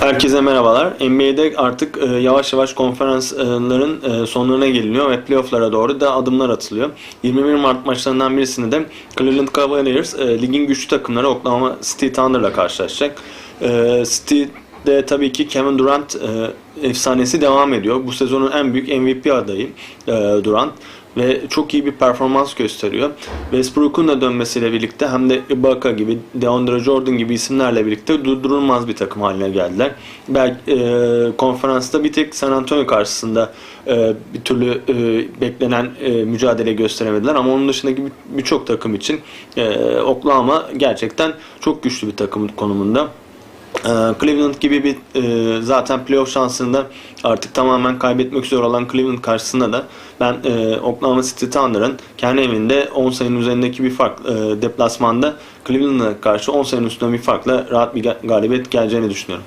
Herkese merhabalar. NBA'de artık e, yavaş yavaş konferansların e, sonlarına geliniyor ve playofflara doğru da adımlar atılıyor. 21 Mart maçlarından birisinde de Cleveland Cavaliers e, ligin güçlü takımları Oklahoma City Thunder'la karşılaşacak. E, City'de tabii ki Kevin Durant e, efsanesi devam ediyor. Bu sezonun en büyük MVP adayı e, Durant ve çok iyi bir performans gösteriyor. Westbrook'un da dönmesiyle birlikte hem de Ibaka gibi, DeAndre Jordan gibi isimlerle birlikte durdurulmaz bir takım haline geldiler. Belki e, konferansta bir tek San Antonio karşısında e, bir türlü e, beklenen e, mücadele gösteremediler ama onun dışındaki bir- birçok takım için e, Oklahoma gerçekten çok güçlü bir takım konumunda. Ee, Cleveland gibi bir e, zaten playoff şansını da artık tamamen kaybetmek üzere olan Cleveland karşısında da ben e, Oklahoma City Thunder'ın kendi evinde 10 sayının üzerindeki bir fark e, deplasmanda Cleveland'a karşı 10 sayının üstünde bir farkla rahat bir ga- galibiyet geleceğini düşünüyorum.